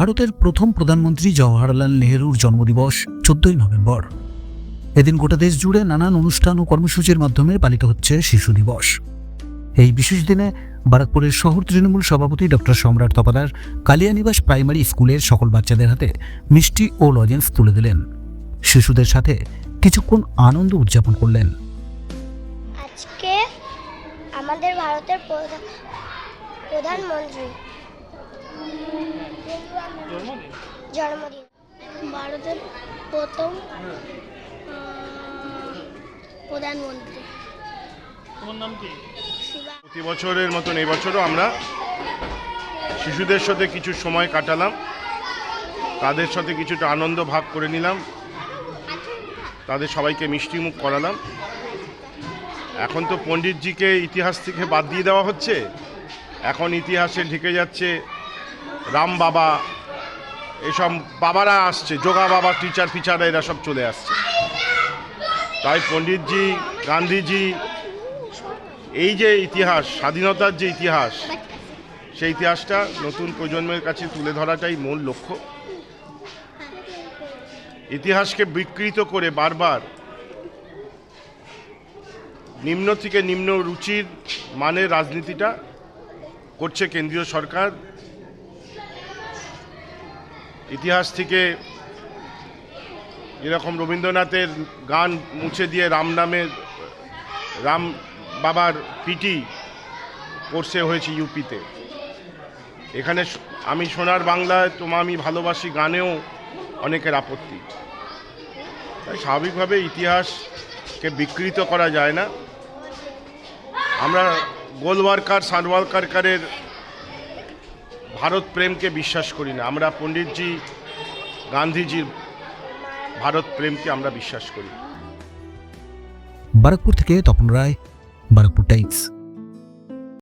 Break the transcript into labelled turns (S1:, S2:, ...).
S1: ভারতের প্রথম প্রধানমন্ত্রী জওহরলাল নেহরুর জন্মদিবস চোদ্দই নভেম্বর। এদিন গোটা দেশ জুড়ে নানান অনুষ্ঠান ও কর্মসূচির মাধ্যমে পালিত হচ্ছে শিশু দিবস। এই বিশেষ দিনে বারাকপুরের শহর তৃণমূল সভাপতি ডক্টর সম্রাট তপাদার কালিয়ানিবাস প্রাইমারি স্কুলের সকল বাচ্চাদের হাতে মিষ্টি ও লজেন্স তুলে দিলেন। শিশুদের সাথে কিছুক্ষণ আনন্দ উদযাপন করলেন।
S2: আজকে আমাদের ভারতের প্রধানমন্ত্রী জন্মদিন। ভারতের প্রথম প্রধানমন্ত্রী।
S3: প্রতি বছরের মতন এই বছরও আমরা শিশুদের সাথে কিছু সময় কাটালাম। তাদের সাথে কিছুটা আনন্দ ভাগ করে নিলাম। তাদের সবাইকে মিষ্টিমুখ করালাম। এখন তো পণ্ডিতজিকে ইতিহাস থেকে বাদ দিয়ে দেওয়া হচ্ছে। এখন ইতিহাসে ঢেকে যাচ্ছে রাম বাবা এসব বাবারা আসছে, যোগা বাবা টিচার ফিচাররা এরা সব চলে আসছে। তাই পণ্ডিতজি, গান্ধীজি, এই যে ইতিহাস, স্বাধীনতার যে ইতিহাস, সেই ইতিহাসটা নতুন প্রজন্মের কাছে তুলে ধরাটাই মূল লক্ষ্য। ইতিহাসকে বিকৃত করে বারবার নিম্ন থেকে নিম্ন রুচির মানের রাজনীতিটা করছে কেন্দ্রীয় সরকার ইতিহাস থেকে যেরকম রবীন্দ্রনাথের গান মুছে দিয়ে রাম নামের রাম বাবার পিটি কোর্সে হয়েছে ইউপিতে। এখানে আমি সোনার বাংলায় তোমা আমি ভালোবাসি গানেও অনেকের আপত্তি। তাই স্বাভাবিকভাবে ইতিহাসকে বিকৃত করা যায় না। আমরা গোলওয়ার্কার সানওয়ালকারকারের ভারত প্রেমকে বিশ্বাস করি না। আমরা পণ্ডিতজি, গান্ধীজির ভারত প্রেমকে আমরা বিশ্বাস করি।
S1: বারাকপুর থেকে তপন রায়, বারাকপুর টাইমস।